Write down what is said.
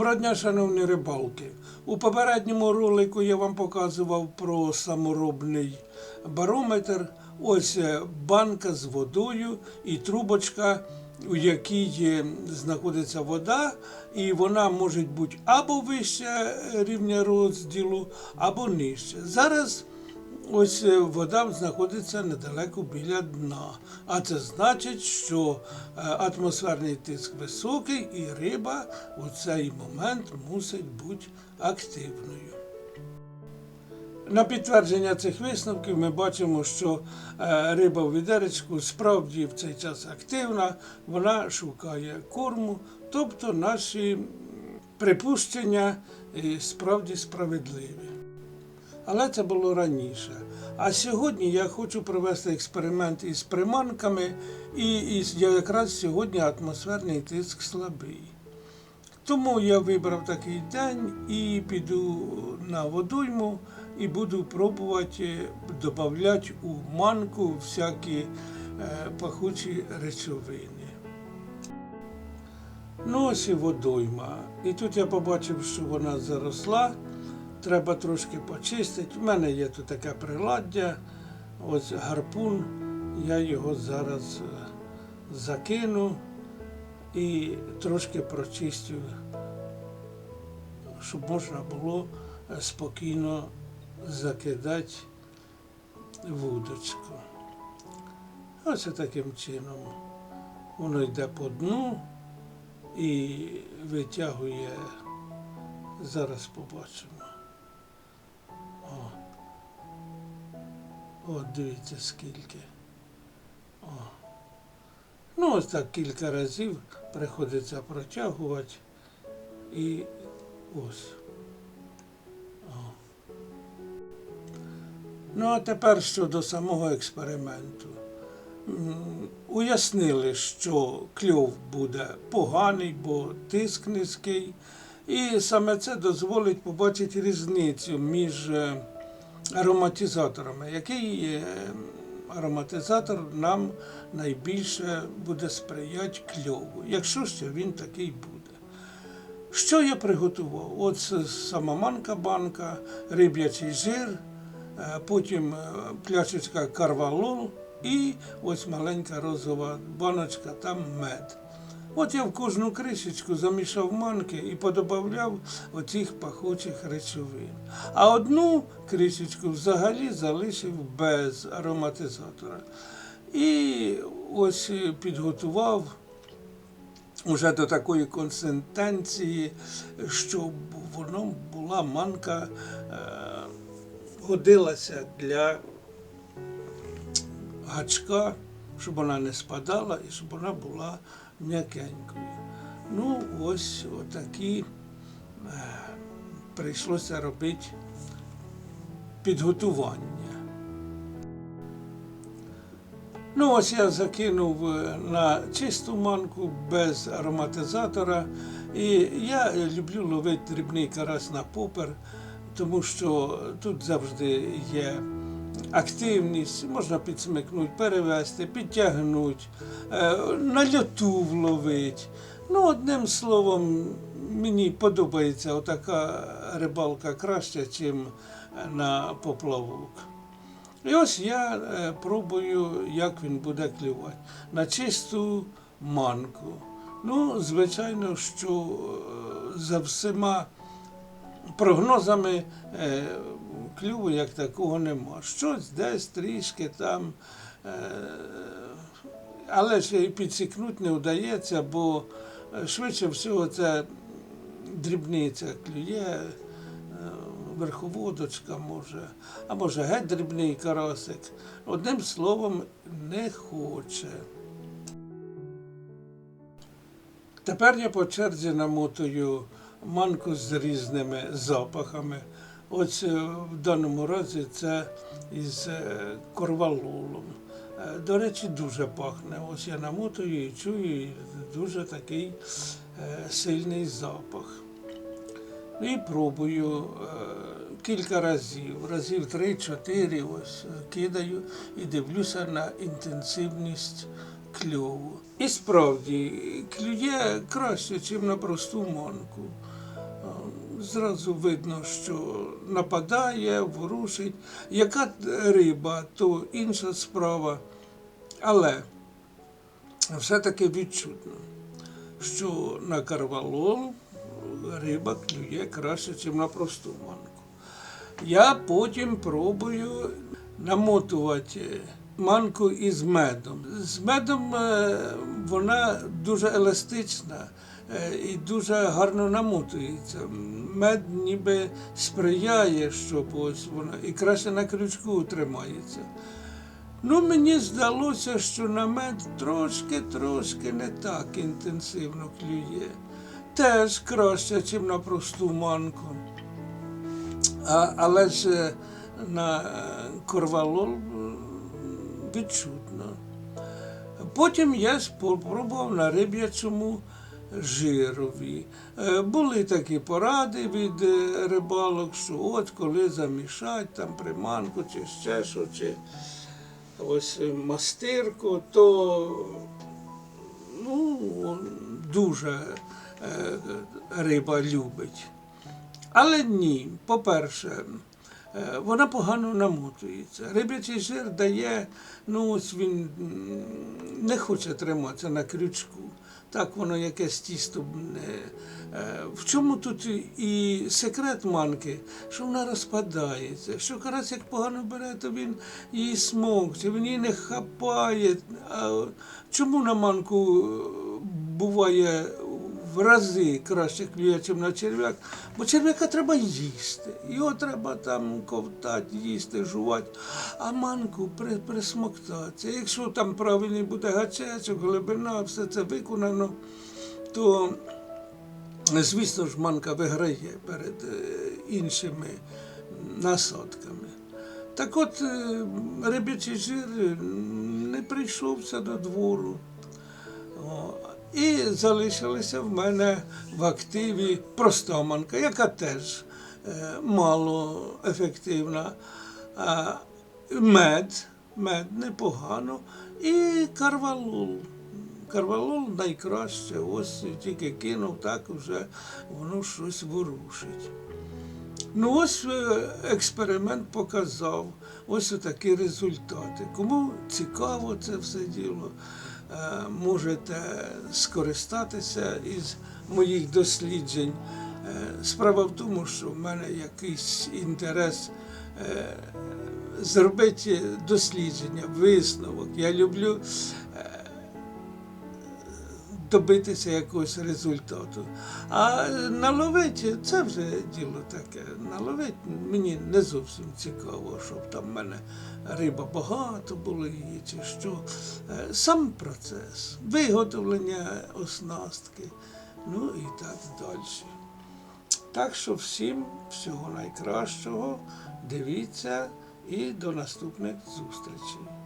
Доброго дня, шановні рибалки. У попередньому ролику я вам показував про саморобний барометр. Ось е, банка з водою і трубочка, у якій е, знаходиться вода, і вона може бути або вище рівня розділу, або нижче. Зараз Ось е, вода знаходиться недалеко біля дна. А це значить, що е, атмосферний тиск високий і риба у цей момент мусить бути активною. На підтвердження цих висновків ми бачимо, що е, риба в відеречку справді в цей час активна, вона шукає корму, тобто наші припущення справді справедливі. Але це було раніше. А сьогодні я хочу провести експеримент із приманками, і, і якраз сьогодні атмосферний тиск слабий. Тому я вибрав такий день і піду на водойму і буду пробувати додати у манку всякі е, пахучі речовини. Ну, ось і водойма. І тут я побачив, що вона заросла. Треба трошки почистити. У мене є тут таке приладдя, ось гарпун. Я його зараз е, закину і трошки прочистю, щоб можна було е, спокійно закидати вудочку. Ось таким чином. Воно йде по дну і витягує. Зараз побачимо. От дивіться скільки. О. Ну, ось так кілька разів приходиться протягувати. І ось. О. Ну, а тепер щодо самого експерименту. Уяснили, що кльов буде поганий, бо тиск низький. І саме це дозволить побачити різницю між е, ароматизаторами. Який е, ароматизатор нам найбільше буде сприяти кльову, якщо ще він такий буде. Що я приготував? От с- сама манка банка, риб'ячий жир, е, потім е, пляшечка карвалол і ось маленька розова баночка, там мед. От я в кожну кришечку замішав манки і подобавляв оцих пахучих речовин. А одну кришечку взагалі залишив без ароматизатора. І ось е, підготував уже до такої консистенції, щоб воно була манка, е, годилася для гачка, щоб вона не спадала і щоб вона була м'якенькою. Ну, ось отакі е, прийшлося робити підготування. Ну, ось я закинув е, на чисту манку без ароматизатора. І я люблю ловити дрібний карась на попер, тому що тут завжди є активність, можна підсмикнути, перевести, підтягнути, е, на льоту вловити. Ну, одним словом, мені подобається отака рибалка краще, ніж на поплавок. І ось я е, пробую, як він буде клювати. На чисту манку. Ну, звичайно, що е, за всіма прогнозами клюву як такого нема. Щось десь трішки там. Е, але ж і підсікнути не вдається, бо е, швидше всього це дрібниця клює, е, верховодочка може, а може геть дрібний карасик. Одним словом, не хоче. Тепер я по черзі намотую манку з різними запахами. Ось е, в даному разі це із е, корвалолом. Е, До речі, дуже пахне. Ось я намотую і чую дуже такий сильний запах. Ну, І пробую кілька разів, разів три-чотири ось кидаю і дивлюся на інтенсивність кльову. І справді клює краще, ніж на просту манку. Зразу видно, що нападає, ворушить. Яка риба, то інша справа. Але все-таки відчутно, що на карвалол риба клює краще, ніж на просту манку. Я потім пробую намотувати манку із медом. З медом е, вона дуже еластична і дуже гарно намотується. Мед ніби сприяє, щоб ось вона і краще на крючку тримається. Ну, мені здалося, що на мед трошки-трошки не так інтенсивно клює. Теж краще, ніж на просту манку. А, але ж е, на е, корвалол відчутно. Потім я спробував на риб'ячому жирові. Е, Були такі поради від е, рибалок, що от коли замішати там приманку чи ще що, чи ось е, мастирку, то ну, дуже риба любить. Але ні, по-перше, вона погано намотується. Рибячий жир дає, ну ось він не хоче триматися на крючку. Так воно якесь тісто. е, В чому тут і секрет манки, що вона розпадається, що карась як погано бере, то він її смокче, він її не хапає. А чому на манку е, буває в рази краще клює, ніж на черв'як? Бо черв'яка треба їсти. Його треба там ковтати, їсти, жувати, а манку при, присмоктатися. Якщо там правильний буде гачечок, глибина, все це виконано, то звісно ж манка виграє перед е, іншими насадками. Так от е, рибячий жир не прийшовся до двору. І залишилася в мене в активі проста манка, яка теж е, мало ефективна. Мед, мед непогано. І карвалол. Карвалол найкраще, ось тільки кинув, так вже воно щось ворушить. Ну ось е, експеримент показав, ось такі результати. Кому цікаво це все діло, можете скористатися із моїх досліджень. Е, Справа в тому, що в мене якийсь інтерес е, зробити дослідження, висновок. Я люблю е, добитися якогось результату. А наловити це вже діло таке. Наловити мені не зовсім цікаво, щоб там в мене риба багато було її чи що. Е, Сам процес, виготовлення оснастки, ну і так далі. Так що всім всього найкращого, дивіться і до наступних зустрічей.